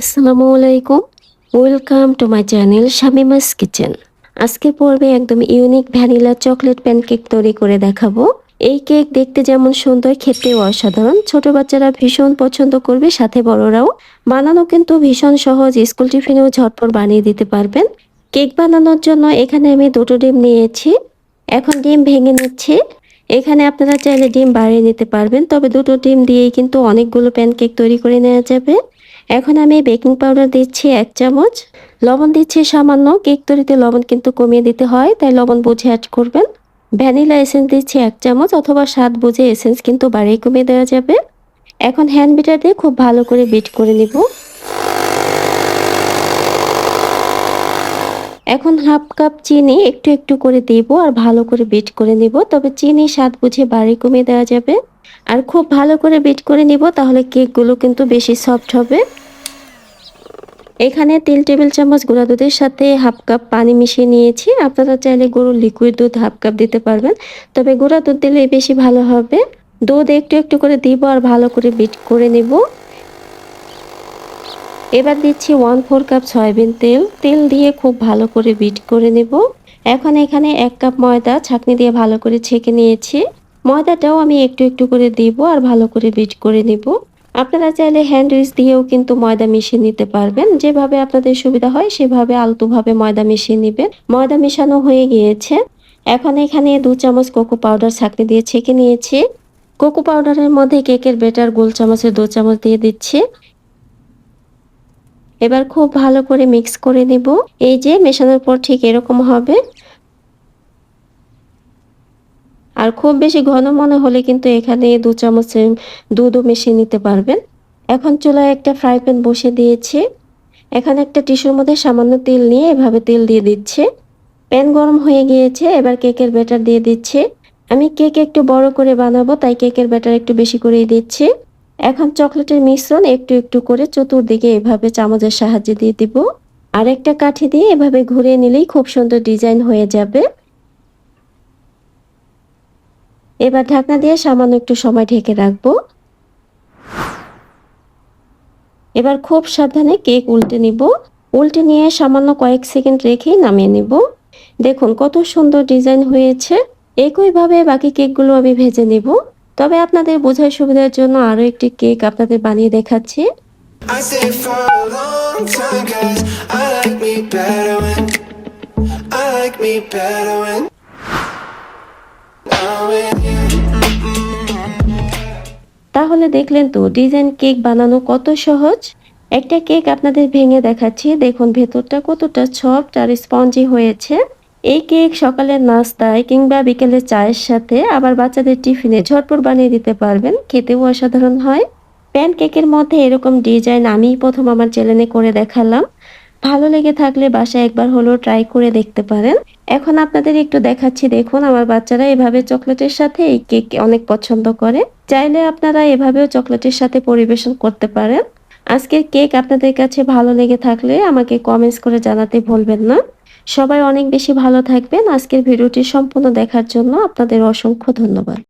আসসালামু আলাইকুম। Welcome to my channel Shamima's kitchen আজকে পর্বে একদম ইউনিক ভ্যানিলা চকলেট প্যানকেক তৈরি করে দেখাবো। এই কেক দেখতে যেমন সুন্দর, খেতেও অসাধারণ। ছোট বাচ্চারা ভীষণ পছন্দ করবে, সাথে বড়রাও। বানানো কিন্তু ভীষণ সহজ স্কুল টিফিনেও ঝটপট বানিয়ে দিতে পারবেন। কেক বানানোর জন্য এখানে আমি দুটো ডিম নিয়েছি। এখন ডিম ভেঙে নিচ্ছি। এখানে আপনারা চাইলে ডিম বাড়িয়ে নিতে পারবেন, তবে দুটো ডিম দিয়েই কিন্তু অনেকগুলো প্যানকেক তৈরি করে নেওয়া যাবে। এখন আমি বেকিং পাউডার দিচ্ছি এক চামচ। লবণ দিচ্ছি সামান্য কেক তৈরিতে লবণ কিন্তু কমিয়ে দিতে হয়, তাই লবণ বুঝে অ্যাড করবেন। ভ্যানিলা এসেন্স দিচ্ছি এক চামচ, অথবা স্বাদ বুঝে এসেন্স কিন্তু বাড়িয়ে কমিয়ে দেওয়া যাবে। এখন হ্যান্ড বিটার দিয়ে খুব ভালো করে বিট করে নিব। এখন হাফ কাপ চিনি একটু একটু করে দিব আর ভালো করে বিট করে নিব, তবে চিনি স্বাদ বুঝে বাড়ি কমিয়ে দেওয়া যাবে। আর খুব ভালো করে বিট করে নিব, তাহলে কেকগুলো কিন্তু বেশি সফট হবে। এখানে তিন টেবিল চামচ গুঁড়া দুধের সাথে হাফ কাপ পানি মিশিয়ে নিয়েছি। আপনারা চাইলে গরুর লিকুইড দুধ হাফ কাপ দিতে পারবেন। তবে গুঁড়া দুধ দিলে বেশি ভালো হবে। দুধ একটু একটু করে দিব আর ভালো করে বিট করে নেব। এবার দিচ্ছি ওয়ান ফোর কাপ সয়াবিন তেল। তেল দিয়ে খুব ভালো করে বিট করে নেব। এখন এখানে এক কাপ ময়দা ছাকনি দিয়ে ভালো করে ছেঁকে নিয়েছি। ময়দাটাও আমি একটু একটু করে দিব আর ভালো করে বিট করে নেব। আপনারা চাইলে হ্যান্ড উইচ দিয়েও কিন্তু ময়দা মিশিয়ে নিতে পারবেন। যেভাবে আপনাদের সুবিধা হয়, সেভাবে আলতুভাবে ময়দা মিশিয়ে নেবেন। ময়দা মেশানো হয়ে গিয়েছে। এখন এখানে দু চামচ কোকো পাউডার ছাকনি দিয়ে ছেঁকে নিয়েছি। কোকো পাউডারের মধ্যে কেকের বেটার গোল চামচের দু চামচ দিয়ে দিচ্ছি। এবার খুব ভালো করে মিক্স করে নেব। এই যে, মেশানোর পর ঠিক এরকম হবে। আর খুব বেশি ঘন মনে হলে কিন্তু এখানে দু চামচ দুধও মিশিয়ে নিতে পারবেন। এখন চুলায় একটা ফ্রাই প্যান বসে দিয়েছি। এখানে একটা টিস্যুর মধ্যে সামান্য তেল নিয়ে এভাবে তেল দিয়ে দিচ্ছে। প্যান গরম হয়ে গিয়েছে, এবার কেকের ব্যাটার দিয়ে দিচ্ছে। আমি কেক একটু বড় করে বানাবো, তাই কেকের ব্যাটার একটু বেশি করেই দিচ্ছি। এখন চকলেটের মিশ্রণ একটু একটু করে চতুর্দিকে এভাবে চামচের সাহায্যে দিয়ে দিব। আর একটা কাঠি দিয়ে এভাবে ঘুরিয়ে নিলেই খুব সুন্দর ডিজাইন হয়ে যাবে। এবার ঢাকনা দিয়ে সামান্য একটু সময় ঢেকে রাখব। এবার খুব সাবধানে কেক উল্টে নিব। উল্টে নিয়ে সামান্য কয়েক সেকেন্ড রেখেই নামিয়ে নিব। দেখুন কত সুন্দর ডিজাইন হয়েছে। একইভাবে বাকি কেকগুলো আমি ভেজে নিব। তবে আপনাদের বোঝার সুবিধার জন্য আরও একটি কেক আপনাদের বানিয়ে দেখাচ্ছি। I like me better when দেখলেন তো ডিজাইন কেক বানানো কত সহজ? একটা কেক আপনাদের ভেঙে দেখাচ্ছি, দেখুন ভেতরটা কতটা সফট আর স্পঞ্জি হয়েছে। এই কেক সকালের নাস্তায় কিংবা বিকেলে চায়ের সাথে আবার বাচ্চাদের টিফিনে ঝটপট বানিয়ে দিতে পারবেন, খেতেও অসাধারণ হয়। প্যান কেকের মধ্যে এরকম ডিজাইন আমি প্রথম আমার চ্যানেলে করে দেখালাম। ভালো লেগে থাকলে বাসায় একবার হলেও ট্রাই করে দেখতে পারেন। এখন আপনাদের একটু দেখাচ্ছি, দেখুন আমার বাচ্চারা এভাবে চকলেটের সাথে এই কেক অনেক পছন্দ করে। চাইলে আপনারা এভাবেও চকলেটের সাথে পরিবেশন করতে পারেন। আজকের কেক আপনাদের কাছে ভালো লেগে থাকলে আমাকে কমেন্টস করে জানাতে ভুলবেন না। সবাই অনেক বেশি ভালো থাকবেন। আজকের ভিডিওটি সম্পূর্ণ দেখার জন্য আপনাদের অসংখ্য ধন্যবাদ।